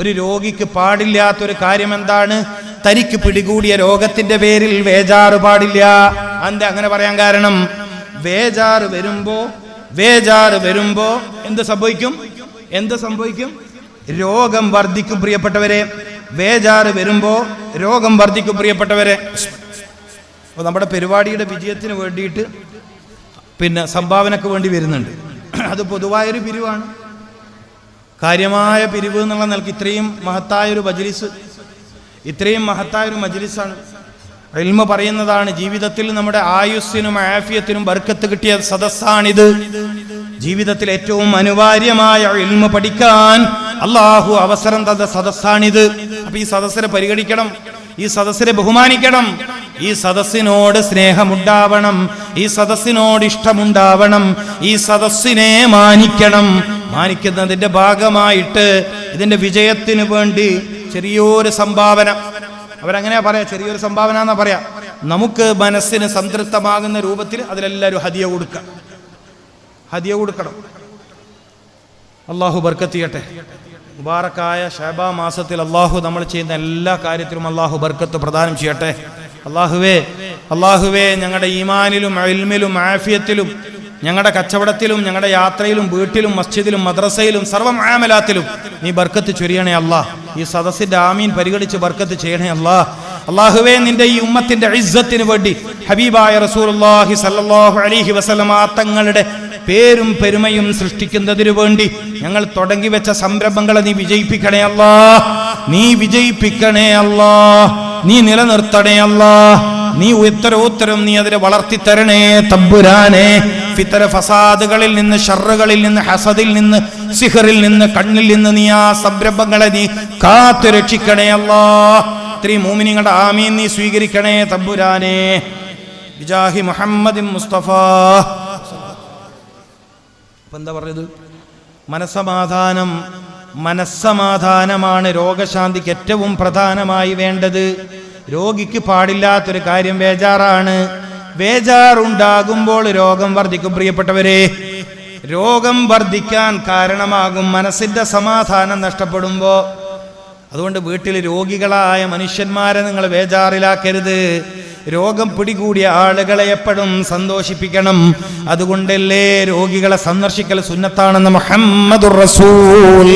ഒരു രോഗിക്ക് പാടില്ലാത്തൊരു കാര്യം എന്താണ് തനിക്ക് പിടികൂടിയ രോഗത്തിന്റെ പേരിൽ വേജാറ് പാടില്ല. അന്റെ അങ്ങനെ പറയാൻ കാരണം? വേജാറ് വരുമ്പോ വേജാറ് വരുമ്പോ എന്ത് സംഭവിക്കും? എന്ത് സംഭവിക്കും? രോഗം വർദ്ധിക്കും പ്രിയപ്പെട്ടവരെ. വേജാറ് വരുമ്പോ രോഗം വർദ്ധിക്കും പ്രിയപ്പെട്ടവരെ. അപ്പോൾ നമ്മുടെ പരിപാടിയുടെ വിജയത്തിന് വേണ്ടിയിട്ട് പിന്നെ സംഭാവനക്ക് വേണ്ടി വരുന്നുണ്ട്. അത് പൊതുവായൊരു പിരിവാണ്. കാര്യമായ പിരിവ് എന്നുള്ള നിലയ്ക്ക് ഇത്രയും മഹത്തായൊരു മജ്ലിസ് ഇത്രയും മഹത്തായൊരു മജ്ലിസാണ്. എൽമ പറയുന്നതാണ് ജീവിതത്തിൽ നമ്മുടെ ആയുസ്സിനും ആഫിയത്തിനും ബർക്കത്ത് കിട്ടിയ സദസ്സാണിത്. ജീവിതത്തിൽ ഏറ്റവും അനിവാര്യമായ എൽമ പഠിക്കാൻ അള്ളാഹു അവസരം തന്ന സദസ്സാണിത്. അപ്പൊ ഈ സദസ്സിനെ പരിഗണിക്കണം ഈ സദസ്സിനെ ബഹുമാനിക്കണം ഈ സദസ്സിനോട് സ്നേഹമുണ്ടാവണം ഈ സദസ്സിനോട് ഇഷ്ടമുണ്ടാവണം ഈ സദസ്സിനെ മാനിക്കണം. മാനിക്കുന്നതിന്റെ ഭാഗമായിട്ട് ഇതിന്റെ വിജയത്തിന് വേണ്ടി ചെറിയൊരു സംഭാവന. അവരങ്ങനെയാ പറയാ? ചെറിയൊരു സംഭാവന എന്നാ പറയാ. നമുക്ക് മനസ്സിന് സംതൃപ്തമാകുന്ന രൂപത്തിൽ അതിലെല്ലാവരും ഹതിയ കൊടുക്കാം. ഹതിയ കൊടുക്കണം. അള്ളാഹു ബർക്കത്തിയട്ടെ മുബാറക്കായ ഷാബ മാസത്തിൽ അള്ളാഹു നമ്മൾ ചെയ്യുന്ന എല്ലാ കാര്യത്തിലും അള്ളാഹു ബർക്കത്ത് പ്രദാനം ചെയ്യട്ടെ. അള്ളാഹുവേ അള്ളാഹുവേ ഞങ്ങളുടെ ഈമാനിലും അൽമിലും ആഫിയത്തിലും ഞങ്ങളുടെ കച്ചവടത്തിലും ഞങ്ങളുടെ യാത്രയിലും വീട്ടിലും മസ്ജിദിലും മദ്രസയിലും സർവം ആമലാത്തിലും നീ ബർക്കത്ത് ചൊരിയണേ അല്ല. ഈ സദസ്സിന്റെ ആമീൻ പരിഗണിച്ച് ബർക്കത്ത് ചെയ്യണേ അല്ല. അള്ളാഹുവേ നിന്റെ ഈ ഉമ്മത്തിന്റെ ഇസ്സത്തിന് വേണ്ടി ഹബീബായ റസൂലുള്ളാഹി സല്ലല്ലാഹു അലൈഹി വസല്ലമ തങ്ങളുടെ പേരും പെരുമയും സൃഷ്ടിക്കുന്നതിനു വേണ്ടി ഞങ്ങൾ തുടങ്ങി വെച്ച സംരംഭങ്ങളെ നീ വിജയിപ്പിക്കണേ അല്ലാ. നീ വിജയിപ്പിക്കണേ അല്ലാ. നീ നിലനിർത്തണേ അല്ലാ. നീ ഉത്തരോത്തരം നീ അതിനെ വളർത്തി തരണേ തമ്പുരാനെ. ഫിത്തര ഫസാദുകളിൽ നിന്ന് ഷറുകളിൽ നിന്ന് ഹസദിൽ നിന്ന് സിഹറിൽ നിന്ന് കണ്ണിൽ നിന്ന് നീ ആ സംരംഭങ്ങളെ നീ കാത്തു രക്ഷിക്കണേ അല്ലാ. ഇത്രയും മൂമിനിങ്ങളുടെ ആമീൻ നീ സ്വീകരിക്കണേ തമ്പുരാനെ. വിജാഹി മുഹമ്മദ് മുസ്തഫ. എന്താ പറഞ്ഞത്? മനസ്സമാധാനം മനസ്സമാധാനമാണ് രോഗശാന്തിക്ക് ഏറ്റവും പ്രധാനമായി വേണ്ടത്. രോഗിക്ക് പാടില്ലാത്തൊരു കാര്യം വേജാറാണ് വേജാറുണ്ടാകുമ്പോൾ രോഗം വർദ്ധിക്കും. പ്രിയപ്പെട്ടവരെ രോഗം വർദ്ധിക്കാൻ കാരണമാകും മനസ്സിന്റെ സമാധാനം നഷ്ടപ്പെടുമ്പോ. അതുകൊണ്ട് വീട്ടിൽ രോഗികളായ മനുഷ്യന്മാരെ നിങ്ങൾ വേജാറിലാക്കരുത് രോഗം പിടികൂടിയ ആളുകളെ എപ്പോഴും സന്തോഷിപ്പിക്കണം. അതുകൊണ്ടല്ലേ രോഗികളെ സന്ദർശിക്കൽ സുന്നത്താണെന്ന് മുഹമ്മദുർ റസൂൽ.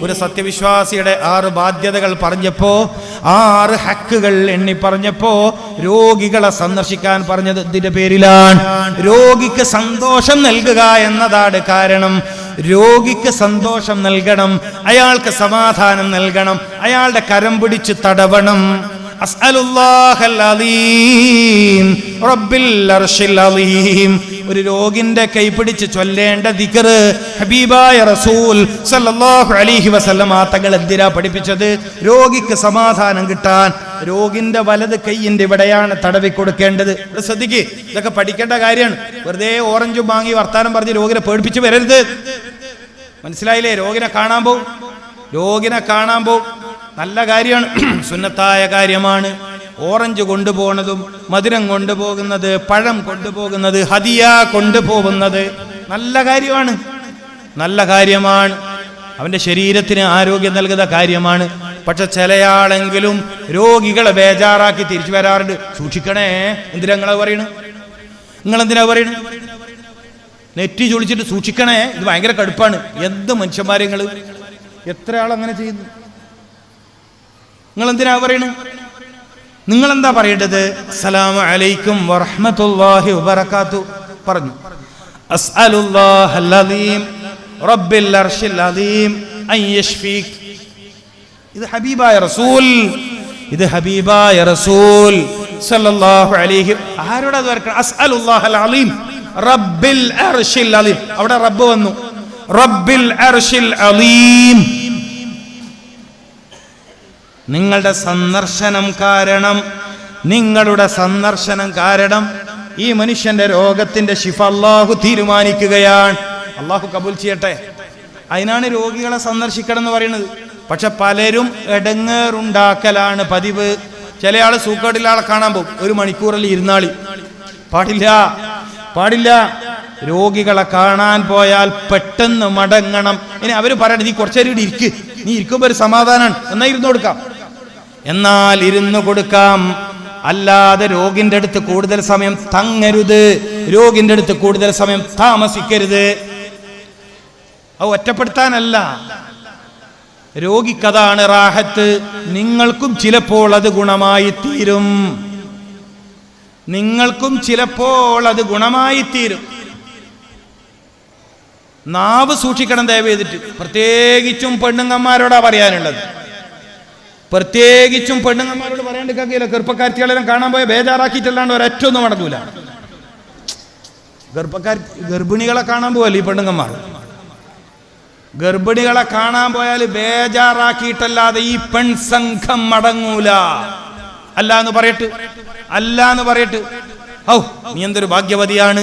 ഒരു സത്യവിശ്വാസിയുടെ ആറ് ബാധ്യതകൾ പറഞ്ഞപ്പോ ആറ് ഹക്കുകൾ എണ്ണി പറഞ്ഞപ്പോ രോഗികളെ സന്ദർശിക്കാൻ പറഞ്ഞത് ഇതിന്റെ പേരിലാണ്. രോഗിക്ക് സന്തോഷം നൽകുക എന്നതാണ് കാരണം. രോഗിക്ക് സന്തോഷം നൽകണം അയാൾക്ക് സമാധാനം നൽകണം അയാളുടെ കരം പിടിച്ച് തടവണം. ഒരു രോഗിന്റെ കൈപിടിച്ച് ചൊല്ലേണ്ട ദിക്കർ ഹബീബായ റസൂൽ സല്ലല്ലാഹു അലൈഹി വസല്ലമ തങ്ങൾ എന്തിനാ പഠിപ്പിച്ചത്? രോഗിക്ക് സമാധാനം കിട്ടാൻ. രോഗിന്റെ വലത് കൈയിന്റെ ഇവിടെയാണ് തടവി കൊടുക്കേണ്ടത്. ശ്രദ്ധിക്ക് ഇതൊക്കെ പഠിക്കേണ്ട കാര്യമാണ്. വെറുതെ ഓറഞ്ചും വാങ്ങി വർത്താനം പറഞ്ഞ് രോഗിനെ പേടിപ്പിച്ച് വരരുത്. മനസ്സിലായില്ലേ? രോഗിനെ കാണാൻ പോവും. രോഗിനെ കാണാൻ പോവും. നല്ല കാര്യമാണ്. സുന്നത്തായ കാര്യമാണ്. ഓറഞ്ച് കൊണ്ടുപോകുന്നതും മധുരം കൊണ്ടുപോകുന്നത് പഴം കൊണ്ടുപോകുന്നത് ഹതിയ കൊണ്ടുപോകുന്നത് നല്ല കാര്യമാണ്. നല്ല കാര്യമാണ്. അവന്റെ ശരീരത്തിന് ആരോഗ്യം നൽകുന്ന കാര്യമാണ്. പക്ഷെ ചിലയാളെങ്കിലും രോഗികളെ ബേജാറാക്കി തിരിച്ചു വരാറുണ്ട്. സൂക്ഷിക്കണേ. എന്തിനാ നിങ്ങളെ പറയണു? നിങ്ങൾ എന്തിനാ പറയണു? നെറ്റി ചൊളിച്ചിട്ട് സൂക്ഷിക്കണേ. ഇത് ഭയങ്കര കടുപ്പാണ്. എന്ത് മനുഷ്യന്മാരെ നിങ്ങൾ എത്ര ആൾ അങ്ങനെ ചെയ്യുന്നു? നിങ്ങൾ എന്തിനാ പറയണേ? നിങ്ങൾ എന്താ പറയേണ്ടത്? സലാം അലൈക്കും വറഹ്മത്തുള്ളാഹി വബറകാത്തു. പറഞ്ഞു. അസ്അലുല്ലാഹൽ അലീം റബ്ബിൽ അർശിൽ അലീം അൻ യശ്ഫീക്. ഇത് ഹബീബായ റസൂൽ ഇത് ഹബീബായ റസൂൽ സല്ലല്ലാഹു അലൈഹി ആരോട് അത് വരക്കണം? അസ്അലുല്ലാഹൽ അലീം റബ്ബിൽ അർശിൽ അലീം അവിടെ റബ്ബ് വന്നു. റബ്ബിൽ അർശിൽ അലീം നിങ്ങളുടെ സന്ദർശനം കാരണം നിങ്ങളുടെ സന്ദർശനം കാരണം ഈ മനുഷ്യന്റെ രോഗത്തിന്റെ ശിഫ അള്ളാഹു തീരുമാനിക്കുകയാണ്. അള്ളാഹു കബൂൽ ചെയ്യട്ടെ. അതിനാണ് രോഗികളെ സന്ദർശിക്കണം എന്ന് പറയുന്നത്. പക്ഷെ പലരും എടങ്ങേറുണ്ടാക്കലാണ് പതിവ്. ചില ആൾ സൂക്കേടില്ല ആളെ കാണാൻ പോകും. ഒരു മണിക്കൂറിൽ ഇരുന്നാളി. പാടില്ല. പാടില്ല. രോഗികളെ കാണാൻ പോയാൽ പെട്ടെന്ന് മടങ്ങണം. ഇനി അവർ പറയണം നീ കുറച്ചേരം ഇരിക്ക്. നീ ഇരിക്കുമ്പോൾ ഒരു സമാധാനമാണ് എന്നാ ഇരുന്നു കൊടുക്കാം. എന്നാൽ ഇരുന്നു കൊടുക്കാം. അല്ലാതെ രോഗിന്റെ അടുത്ത് കൂടുതൽ സമയം തങ്ങരുത്. രോഗിന്റെ അടുത്ത് കൂടുതൽ സമയം താമസിക്കരുത്. അത് ഒറ്റപ്പെടുത്താനല്ല. രോഗിക്കതാണ് റാഹത്ത്. നിങ്ങൾക്കും ചിലപ്പോൾ അത് ഗുണമായി തീരും. നിങ്ങൾക്കും ചിലപ്പോൾ അത് ഗുണമായി തീരും. നാവ് സൂക്ഷിക്കണം ദയവ് ചെയ്തിട്ട്. പ്രത്യേകിച്ചും പെണ്ണുങ്ങന്മാരോടാ പറയാനുള്ളത്. പ്രത്യേകിച്ചും പെണ്ണുങ്ങന്മാരോട് പറയാണ്ട് കേൾക്കില്ല. ഗർഭക്കാരിത്തികളെല്ലാം കാണാൻ പോയ ബേജാറാക്കിയിട്ടല്ലാണ്ട് ഒരറ്റൊന്നും മടങ്ങൂല ഗർഭക്കാർ ഗർഭിണികളെ കാണാൻ പോവല്ലേ ഈ പെണ്ണുങ്ങന്മാർ? ഗർഭിണികളെ കാണാൻ പോയാൽ ബേജാറാക്കിയിട്ടല്ലാതെ ഈ പെൺസംഘം മടങ്ങൂല. അല്ല എന്ന് പറയട്ട്. അല്ല എന്ന് പറയട്ട്. ഔ നീ എന്തൊരു ഭാഗ്യവതിയാണ്?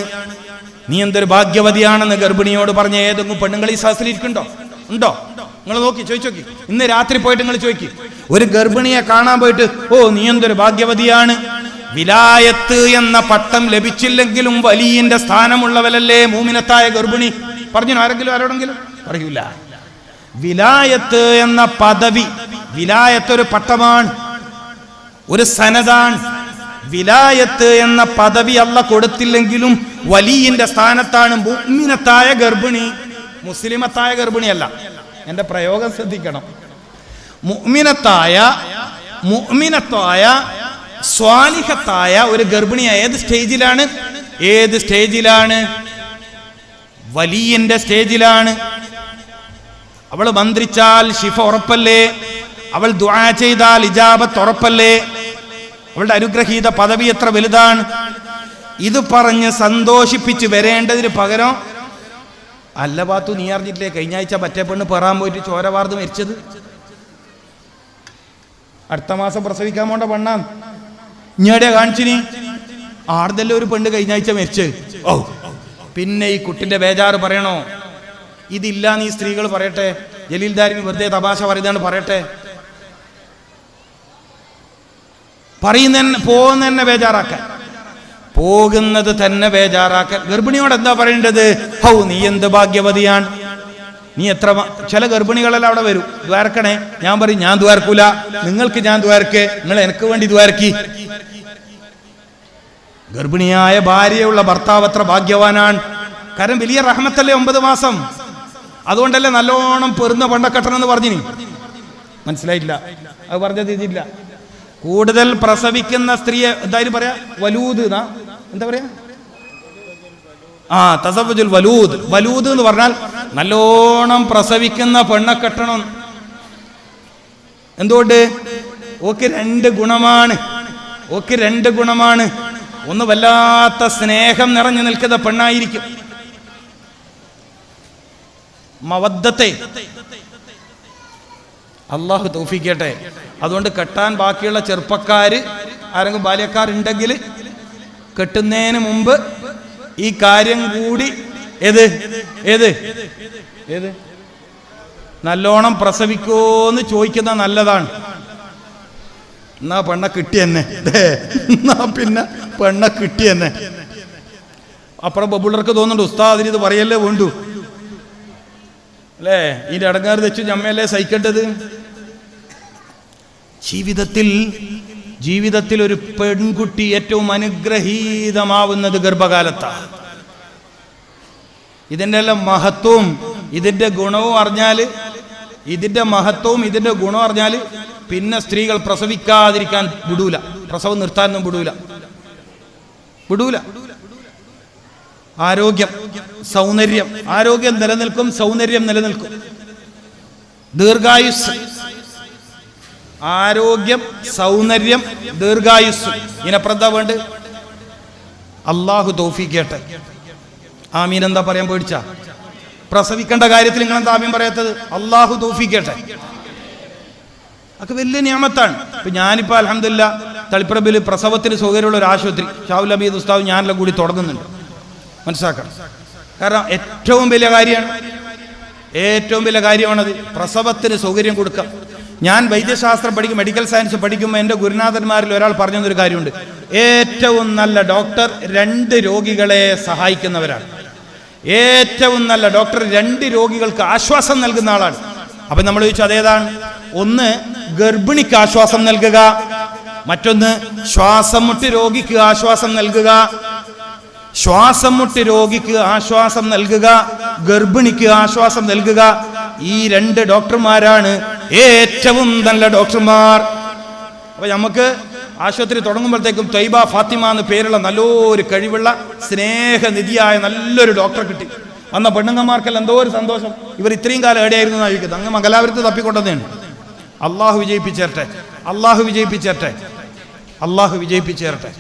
നീ എന്തൊരു ഭാഗ്യവതിയാണെന്ന് ഗർഭിണിയോട് പറഞ്ഞ ഏതെങ്കിലും പെണ്ണുങ്ങൾ ഈ സഹസിലിരിക്കുന്നുണ്ടോ ഉണ്ടോ? നിങ്ങൾ നോക്കി ചോദിച്ചോക്കി ഇന്ന് രാത്രി പോയിട്ട് നിങ്ങൾ ചോദിക്കി. ഒരു ഗർഭിണിയെ കാണാൻ പോയിട്ട് ഓ നീ എന്തൊരു ഭാഗ്യവതിയാണ്? വിലായത്ത് എന്ന പട്ടം ലഭിച്ചില്ലെങ്കിലും വലിയന്റെ സ്ഥാനമുള്ളവരല്ലേ മൂമിനത്തായ ഗർഭിണി? പറഞ്ഞു ആരെങ്കിലും ആരോടെങ്കിലും? പറയൂല. വിലായത്ത് എന്ന പദവി വിലായത്ത് ഒരു പട്ടമാണ് ഒരു സനതാണ്. വിലായത്ത് എന്ന പദവി അല്ല കൊടുത്തില്ലെങ്കിലും വലിയന്റെ സ്ഥാനത്താണ് മൂമിനത്തായ ഗർഭിണി. മുസ്ലിമത്തായ ഗർഭിണിയല്ല. എന്റെ പ്രയോഗം ശ്രദ്ധിക്കണം. മുഅ്മിനത്തായ മുഅ്മിനത്തായ സ്വാലിഹത്തായ ഒരു ഗർഭിണി ഏത് സ്റ്റേജിലാണ്? ഏത് സ്റ്റേജിലാണ്? വലിയന്റെ സ്റ്റേജിലാണ്. അവൾ മന്ത്രിച്ചാൽ ശിഫ ഉറപ്പല്ലേ? അവൾ ദുആ ചെയ്താൽ ഇജാബത്ത് ഉറപ്പല്ലേ? അവളുടെ അനുഗ്രഹീത പദവി എത്ര വലുതാണ്? ഇത് പറഞ്ഞ് സന്തോഷിപ്പിച്ച് വരേണ്ടതിന് പകരം അല്ല പാത്തു നീ അറിഞ്ഞിട്ടില്ലേ? കഴിഞ്ഞ ആഴ്ച മറ്റേ പെണ്ണ് പെറാൻ പോയിട്ട് ചോര മരിച്ചത്. അടുത്ത മാസം പ്രസവിക്കാൻ പോണ്ട പെണ്ണാ. ഇഞ്ഞേടെ കാണിച്ചിനി. ആർദല്ല ഒരു പെണ്ണ് കഴിഞ്ഞ ആഴ്ച മരിച്ച്? ഓ പിന്നെ ഈ കുട്ടിന്റെ ബേജാറ് പറയണോ? ഇതില്ല നീ സ്ത്രീകൾ പറയട്ടെ. ജലീൽദാരിന് വെറുതെ തപാശ പറയുന്നതാണ് പറയട്ടെ. പറയുന്ന പോകുന്ന തന്നെ ബേജാറാക്കാൻ. പോകുന്നത് തന്നെ ബേജാറാക്ക ഗർഭിണിയോട് എന്താ പറയേണ്ടത്? ഹൗ നീ എന്ത് ഭാഗ്യവതിയാണ്? നീ എത്ര ചില ഗർഭിണികളെല്ലാം അവിടെ വരും. ദ്വാരക്കണേ ഞാൻ പറയും ഞാൻ ദ്വാരക്കൂല. നിങ്ങൾക്ക് ഞാൻ ദ്വാരക്ക്. നിങ്ങൾ എനിക്ക് വേണ്ടി ദ്വാരക്കി. ഗർഭിണിയായ ഭാര്യയുള്ള ഭർത്താവ് അത്ര ഭാഗ്യവാനാണ്. കാരണം വലിയ റഹ്മത്തല്ലേ ഒമ്പത് മാസം? അതുകൊണ്ടല്ലേ നല്ലോണം പെറുന്ന പണ്ടക്കെട്ടണം എന്ന് പറഞ്ഞിനി. മനസ്സിലായില്ല അത് പറഞ്ഞത് ഇതില്ല. കൂടുതൽ പ്രസവിക്കുന്ന സ്ത്രീയെ എന്തായാലും പറയാ വലൂത് എന്നാ എന്താ പറയാ? ആ തസവജുൽ വലൂദ്. വലൂദ് എന്ന് പറഞ്ഞാൽ നല്ലോണം പ്രസവിക്കുന്ന പെണ്ണെ കെട്ടണം. എന്തുകൊണ്ട്? ഓക്ക് രണ്ട് ഗുണമാണ്. ഓക്ക് രണ്ട് ഗുണമാണ്. ഒന്ന് വല്ലാത്ത സ്നേഹം നിറഞ്ഞു നിൽക്കുന്ന പെണ്ണായിരിക്കും. മവദ്ദത്തെ. അള്ളാഹു തോഫിക്കട്ടെ അതുകൊണ്ട് കെട്ടാൻ ബാക്കിയുള്ള ചെറുപ്പക്കാര് ആരെങ്കിലും ബാല്യക്കാരുണ്ടെങ്കിൽ കെട്ടുന്നതിന് മുമ്പ് ഈ കാര്യം കൂടി ഏത്? ഏത്? ഏത്? നല്ലോണം പ്രസവിക്കോന്ന് ചോദിക്കുന്ന നല്ലതാണ്. എന്നാ പെണ്ണ കിട്ടിയെന്നെ എന്നാ. പിന്നെ പെണ്ണ കിട്ടിയെന്നെ അപ്പുറം ബബുള്ളർക്ക് തോന്നുന്നുണ്ട് ഉസ്താദിന് ഇത് പറയല്ലേ വേണ്ടു? അല്ലേ? ഈ അടങ്ങാറ് തെച്ചു ഞമ്മയല്ലേ സഹിക്കേണ്ടത്? ജീവിതത്തിൽ ജീവിതത്തിൽ ഒരു പെൺകുട്ടി ഏറ്റവും അനുഗ്രഹീതമാവുന്നത് ഗർഭകാലത്താണ്. ഇതിന്റെ എല്ലാം മഹത്വവും ഇതിന്റെ ഗുണവും അറിഞ്ഞാൽ ഇതിന്റെ മഹത്വവും ഇതിന്റെ ഗുണവും അറിഞ്ഞാൽ പിന്നെ സ്ത്രീകൾ പ്രസവിക്കാതിരിക്കാൻ വിടൂല. പ്രസവം നിർത്താനൊന്നും വിടൂല. വിടൂല. ആരോഗ്യം സൗന്ദര്യം. ആരോഗ്യം നിലനിൽക്കും സൗന്ദര്യം നിലനിൽക്കും. ദീർഘായുസ് ആരോഗ്യം സൗന്ദര്യം ദീർഘായുസ് ഇതിനപ്പുറം എന്താ വേണ്ട അള്ളാഹു തോഫിക്കട്ടെ ആമീൻ എന്താ പറയാൻ പേടിച്ച? പ്രസവിക്കേണ്ട കാര്യത്തിൽ നിങ്ങൾ എന്താ ആമീൻ പറയാത്തത്? അള്ളാഹു തോഫിക്കട്ടെ അതൊക്കെ വലിയ നിയമത്താണ്. ഇപ്പൊ ഞാനിപ്പോ അലഹമില്ല തളിപ്പറമ്പിൽ പ്രസവത്തിന് സൗകര്യമുള്ള ഒരു ആശുപത്രി ഷാവുൽ അബീദ് ഉസ്താവ് ഞാനെല്ലാം കൂടി തുടങ്ങുന്നുണ്ട്. മനസ്സിലാക്കണം. കാരണം ഏറ്റവും വലിയ കാര്യമാണ് ഏറ്റവും വലിയ കാര്യമാണത് പ്രസവത്തിന് സൗകര്യം കൊടുക്കുക ഞാൻ വൈദ്യശാസ്ത്രം പഠിക്കും മെഡിക്കൽ സയൻസ് പഠിക്കുമ്പോൾ എന്റെ ഗുരുനാഥന്മാരിൽ ഒരാൾ പറഞ്ഞു തന്നൊരു കാര്യമുണ്ട്. ഏറ്റവും നല്ല ഡോക്ടർ രണ്ട് രോഗികളെ സഹായിക്കുന്നവരാണ്. ഏറ്റവും നല്ല ഡോക്ടർ രണ്ട് രോഗികൾക്ക് ആശ്വാസം നൽകുന്ന ആളാണ്. അപ്പൊ നമ്മൾ ചോദിച്ചു അതേതാണ്? ഒന്ന് ഗർഭിണിക്ക് ആശ്വാസം നൽകുക. മറ്റൊന്ന് ശ്വാസം മുട്ട് രോഗിക്ക് ആശ്വാസം നൽകുക. ശ്വാസം മുട്ട് രോഗിക്ക് ആശ്വാസം നൽകുക. ഗർഭിണിക്ക് ആശ്വാസം നൽകുക. ഈ രണ്ട് ഡോക്ടർമാരാണ് ഏറ്റവും നല്ല ഡോക്ടർമാർ. അപ്പൊ നമുക്ക് ആശുപത്രി തുടങ്ങുമ്പോഴത്തേക്കും തൈബ ഫാത്തിമ എന്ന് പേരുള്ള നല്ലൊരു കഴിവുള്ള സ്നേഹനിധിയായ നല്ലൊരു ഡോക്ടറെ കിട്ടി. വന്ന പെണ്ണുങ്ങന്മാർക്കെല്ലാം എന്തോ ഒരു സന്തോഷം. ഇവർ ഇത്രയും കാലം എവിടെയായിരുന്നു ചോദിക്കുന്നത്? അങ്ങ് മംഗലാപുരത്ത് തപ്പിക്കൊണ്ടതാണ് അള്ളാഹു വിജയിപ്പിച്ചേരട്ടെ. അള്ളാഹു വിജയിപ്പിച്ചേരട്ടെ. അള്ളാഹു വിജയിപ്പിച്ചേരട്ടെ.